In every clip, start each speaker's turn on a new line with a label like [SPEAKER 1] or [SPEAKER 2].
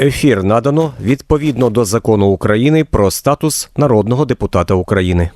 [SPEAKER 1] Ефір надано відповідно до закону України про статус народного депутата України.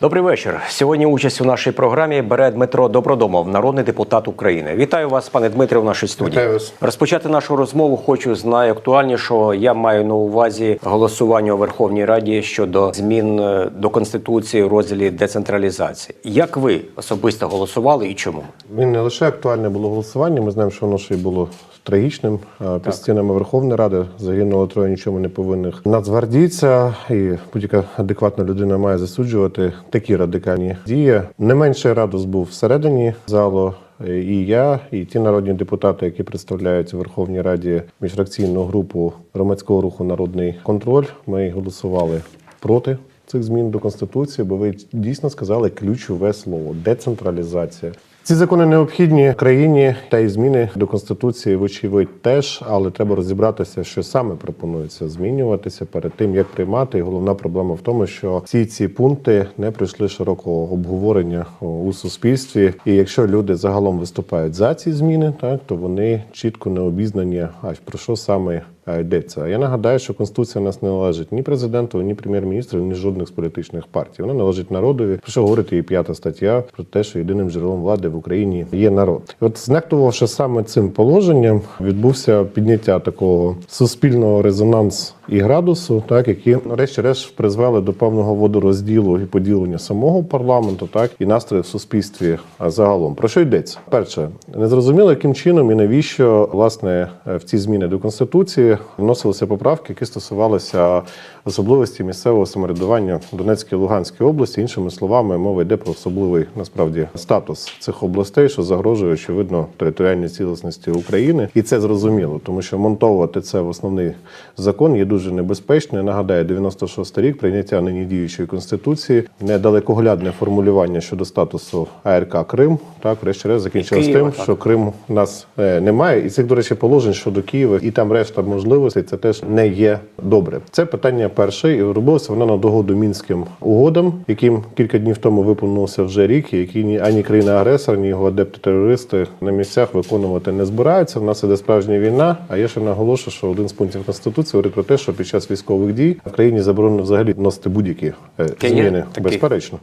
[SPEAKER 1] Добрий вечір. Сьогодні участь у нашій програмі бере Дмитро Добродомов, народний депутат України. Вітаю вас, пане Дмитре, в нашій студії.
[SPEAKER 2] Вітаю вас.
[SPEAKER 1] Розпочати нашу розмову хочу з найактуальнішого. Я маю на увазі голосування у Верховній Раді щодо змін е, до конституції у розділі децентралізації. Як ви особисто голосували і чому?
[SPEAKER 2] Він не лише актуальне було голосування. Ми знаємо, що воно ще й було трагічним. А, Під стінами Верховної Ради загинуло троє нічому не повинних нацгвардійця, і будь-яка адекватна людина має засуджувати такі радикальні дії. Не менше радус був всередині залу. І я, і ті народні депутати, які представляють у Верховній Раді міжфракційну групу громадського руху Народний контроль, ми голосували проти цих змін до конституції, бо ви дійсно сказали ключове слово децентралізація. Ці закони необхідні країні та й зміни до конституції, вочевидь, теж, але треба розібратися, що саме пропонується змінюватися перед тим, як приймати. І головна проблема в тому, що всі ці пункти не пройшли широкого обговорення у суспільстві. І якщо люди загалом виступають за ці зміни, так то вони чітко не обізнані, а про що саме йдеться. Я нагадаю, що конституція у нас не належить ні президенту, ні прем'єр-міністру, ні жодних з політичних партій. Вона належить народові. Про що говорить її п'ята стаття про те, що єдиним джерелом влади в Україні є народ. І от знехтувавши саме цим положенням, відбувся підняття такого суспільного резонансу і градусу, так які врешті-решт призвели до певного водорозділу і поділення самого парламенту, так і настрою в суспільстві а, загалом. Про що йдеться? Перше, незрозуміло, яким чином і навіщо власне в ці зміни до конституції вносилися поправки, які стосувалися особливості місцевого самоврядування в Донецькій і Луганській області. Іншими словами, мова йде про особливий насправді статус цих областей, що загрожує очевидно територіальній цілісності України, і це зрозуміло, тому що монтовувати це в основний закон є дуже небезпечно. Я нагадаю, 96 рік прийняття нині діючої конституції, недалекоглядне формулювання щодо статусу АРК Крим. Так, врешті-решт закінчилось тим,
[SPEAKER 1] так.
[SPEAKER 2] що Крим у нас е, немає, і цих, до речі, положень щодо Києва і там решта можливостей. Це теж не є добре. Це питання перше, і робилося воно на догоду мінським угодам, яким кілька днів тому виповнився вже рік, і які ні ані країна-агресор, ні його адепти-терористи на місцях виконувати не збираються. В нас іде справжня війна. А я ще наголошую, що один з пунктів конституції говорить про те, що під час військових дій в країні заборонено взагалі носити будь-які е, зміни.
[SPEAKER 1] такі?
[SPEAKER 2] Безперечно,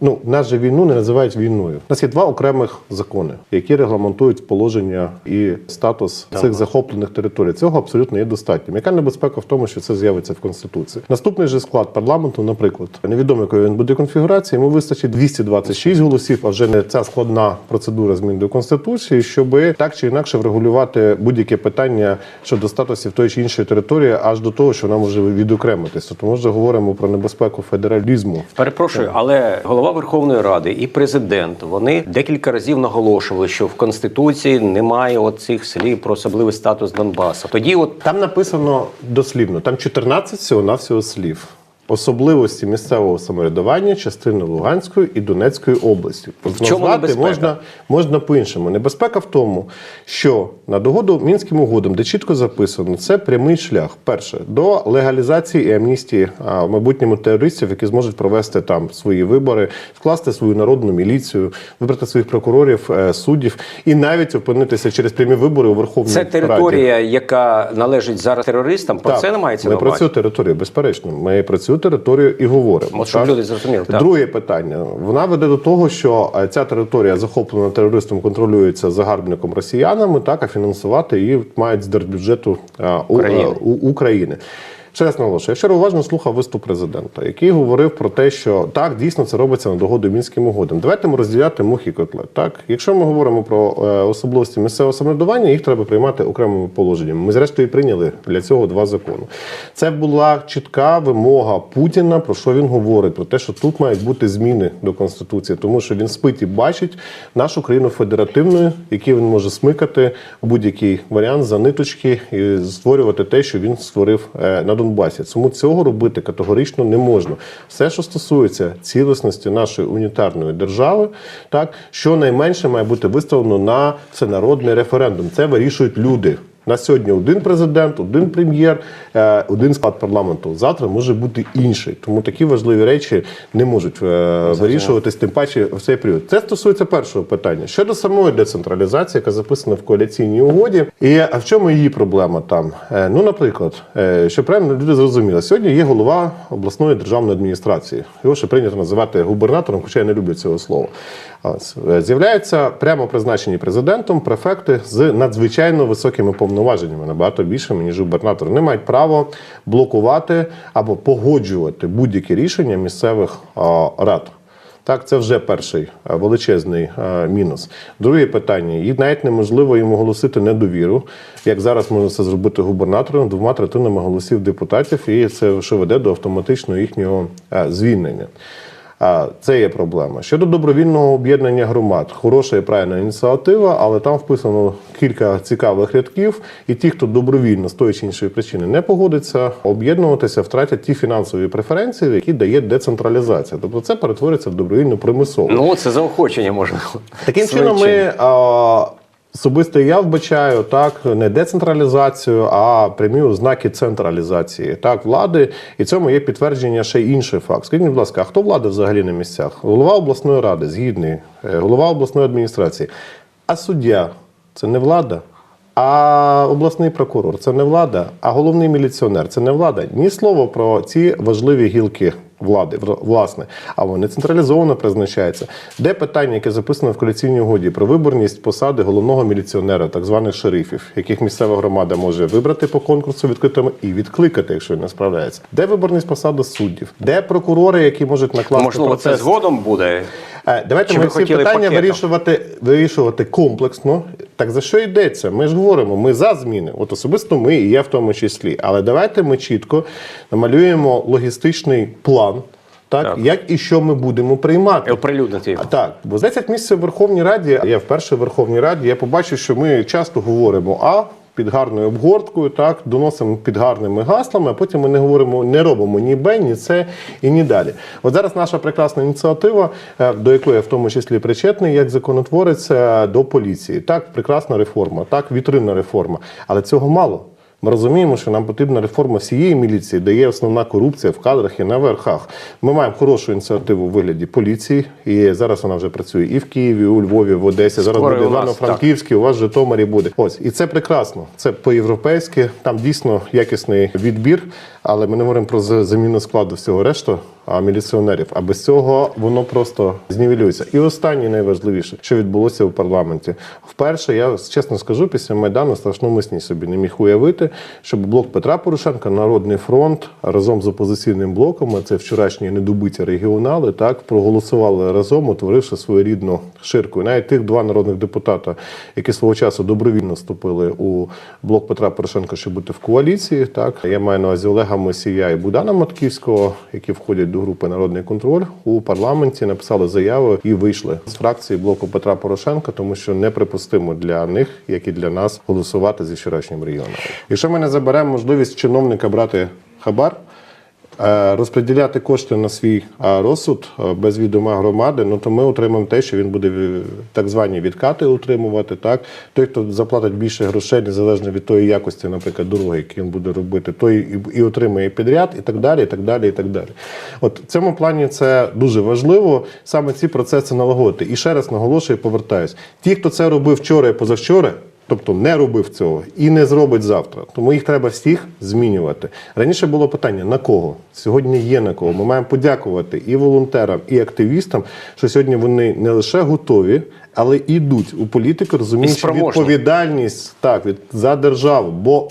[SPEAKER 2] ну нас же війну не називають війною. У нас є два окремих закони, які регламентують положення і статус цих захоплених територій. Цього абсолютно є достатньо. Яка небезпека в тому, що це з'явиться в конституції? Наступний же склад парламенту, наприклад, невідомо якої він буде конфігурації. Йому вистачить 226 голосів, а вже не ця складна процедура змін до конституції, щоб так чи інакше врегулювати будь-яке питання щодо статусів тої чи іншої території, аж до того, що вона може відокремитися. Тому вже говоримо про небезпеку федералізму.
[SPEAKER 1] Перепрошую, але голова Верховної Ради і президент вони декілька разів наголошували, що в конституції немає оцих слів про особливий статус Донбасу. Тоді, от
[SPEAKER 2] Там написано дослівно, там 14 всього навсього слів. Особливості місцевого самоврядування частини Луганської і Донецької області. Назвати можна, можна по-іншому. Небезпека в тому, що на догоду мінським угодам, де чітко записано, це прямий шлях. Перше до легалізації і амністії а, в майбутньому терористів, які зможуть провести там свої вибори, вкласти свою народну міліцію, вибрати своїх прокурорів, е, суддів і навіть опинитися через прямі вибори у Верховній
[SPEAKER 1] це
[SPEAKER 2] Раді.
[SPEAKER 1] територія, яка належить зараз терористам. Про це не мається
[SPEAKER 2] ми про цю територію, безперечно. Ми про цю територію і говоримо.
[SPEAKER 1] От щоб люди зрозуміли, так.
[SPEAKER 2] Друге питання. Вона веде до того, що е, ця територія захоплена терористом, контролюється загарбником росіянами, так а фінансувати її мають з держбюджету е,
[SPEAKER 1] України.
[SPEAKER 2] е, у- України. Ще раз наголошую, я вчора уважно слухав виступ президента, який говорив про те, що так дійсно це робиться на догоду мінським угодам. Давайте ми розділяти мух і котлет. Так, якщо ми говоримо про е, особливості місцевого самоврядування, їх треба приймати окремими положеннями. Ми зрештою прийняли для цього два закони. Це була чітка вимога Путіна, про що він говорить, про те, що тут мають бути зміни до конституції, тому що він спить і бачить нашу країну федеративною, які він може смикати будь-який варіант за ниточки і створювати те, що він створив е, на Донбасі. Тому цього робити категорично не можна. Все, що стосується цілісності нашої унітарної держави, так щонайменше має бути виставлено на всенародний референдум. Це вирішують люди. На сьогодні один президент, один прем'єр, е, один склад парламенту. Завтра може бути інший. Тому такі важливі речі не можуть е, вирішуватись, тим паче в цей період. Це стосується першого питання. Щодо самої децентралізації, яка записана в коаліційній угоді, і в чому її проблема там? Е, Ну, наприклад, е, що правильно люди зрозуміли, сьогодні є голова обласної державної адміністрації. Його ще прийнято називати губернатором, хоча я не люблю цього слова. Е, З'являються прямо призначені президентом префекти з надзвичайно високими повноваженнями, набагато більшими, ніж губернатор. Вони мають право блокувати або погоджувати будь-які рішення місцевих рад. Так, це вже перший е, величезний е, мінус. Друге питання: і навіть неможливо йому оголосити недовіру, як зараз можна це зробити губернатором двома третинами голосів депутатів, і це що веде до автоматичного їхнього е, звільнення. А, Це є проблема. Щодо добровільного об'єднання громад, хороша і правильна ініціатива, але там вписано кілька цікавих рядків, і ті, хто добровільно з тої чи іншої причини не погодиться, об'єднуватися, втратять ті фінансові преференції, які дає децентралізація. Тобто це перетвориться в добровільну примусову.
[SPEAKER 1] Ну, це заохочення можливо.
[SPEAKER 2] Таким чином, ми а, особисто я вбачаю так не децентралізацію, а прямі ознаки централізації так влади. І цьому є підтвердження ще інший факт. Скажіть, будь ласка, а хто влада взагалі на місцях? Голова обласної ради, згідний, е, голова обласної адміністрації. А суддя це не влада. А обласний прокурор це не влада, а головний міліціонер це не влада. Ні слова про ці важливі гілки влади, власне, а вони централізовано призначаються. Де питання, яке записано в коаліційній угоді про виборність посади головного міліціонера, так званих шерифів, яких місцева громада може вибрати по конкурсу відкритому і відкликати, якщо він не справляється. Де виборність посади суддів? Де прокурори, які можуть накласти
[SPEAKER 1] Можливо,
[SPEAKER 2] процес?
[SPEAKER 1] це згодом буде.
[SPEAKER 2] Е, Давайте
[SPEAKER 1] Чи
[SPEAKER 2] ми всі питання
[SPEAKER 1] пакетом?
[SPEAKER 2] вирішувати, вирішувати комплексно. Так за що йдеться? Ми ж говоримо, ми за зміни. От особисто ми і я в тому числі. Але давайте ми чітко намалюємо логістичний план, так,
[SPEAKER 1] Так.
[SPEAKER 2] як і що ми будемо приймати.
[SPEAKER 1] Оприлюднити його.
[SPEAKER 2] Так, бо за 10 місяців в Верховній Раді, я вперше в Верховній Раді, я побачив, що ми часто говоримо А. Під гарною обгорткою, так доносимо під гарними гаслами, а потім ми не говоримо, не робимо ні Б, ні С і ні далі. От зараз наша прекрасна ініціатива, е, до якої я в тому числі причетний, як законотворець е, до поліції. Так, прекрасна реформа, так, вітринна реформа. Але цього мало. Ми розуміємо, що нам потрібна реформа всієї міліції, де є основна корупція в кадрах і на верхах. Ми маємо хорошу ініціативу у вигляді поліції, і зараз вона вже працює і в Києві, і у Львові, в Одесі. Зараз
[SPEAKER 1] Скоро
[SPEAKER 2] буде Івано-Франківський, у вас в Житомирі буде. Ось і це прекрасно. Це по-європейськи. Там дійсно якісний відбір. Але ми не говоримо про за- заміну складу всього решту, а міліціонерів. А без цього воно просто знівелюється. І останнє найважливіше, що відбулося у парламенті. Вперше я чесно скажу, після майдану страшному сні собі не міг уявити, щоб блок Петра Порошенка, Народний фронт разом з опозиційним блоком, це вчорашні недобиті регіонали, так проголосували разом, утворивши своєрідну ширку. І навіть тих два народних депутата, які свого часу добровільно вступили у блок Петра Порошенка, щоб бути в коаліції. Так я маю на увазі Олега Мосія і Будана Матківського, які входять до групи Народний контроль у парламенті, написали заяву і вийшли з фракції блоку Петра Порошенка, тому що неприпустимо для них, як і для нас, голосувати зі вчорашнім регіоном. Якщо ми не заберемо можливість чиновника брати хабар. Е, Розподіляти кошти на свій е, розсуд е, без відома громади, ну то ми отримаємо те, що він буде так звані відкати утримувати. Так той, хто заплатить більше грошей, незалежно від тої якості, наприклад, дороги, які він буде робити, той і, отримає підряд, і так далі, і так далі, і так далі. От в цьому плані це дуже важливо саме ці процеси налагодити. І ще раз наголошую, повертаюсь: ті, хто це робив вчора і позавчора. Тобто не робив цього і не зробить завтра. Тому їх треба всіх змінювати. Раніше було питання на кого? Сьогодні є на кого. Ми маємо подякувати і волонтерам, і активістам, що сьогодні вони не лише готові, але і йдуть у політику, розуміючи відповідальність так від за державу. Бо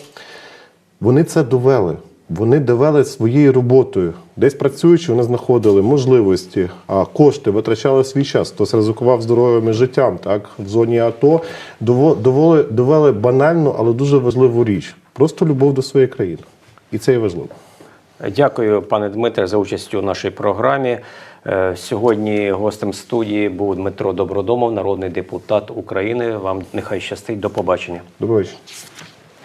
[SPEAKER 2] вони це довели. Вони довели своєю роботою. Десь працюючи, вони знаходили можливості, а кошти витрачали свій час. Хтось ризикував здоров'ям і життям. Так в зоні АТО довели, довели банальну, але дуже важливу річ: просто любов до своєї країни, і це є важливо.
[SPEAKER 1] Дякую, пане Дмитре, за участь у нашій програмі. Е, Сьогодні гостем студії був Дмитро Добродомов, народний депутат України. Вам нехай щастить. До побачення.
[SPEAKER 2] Доброго вечора.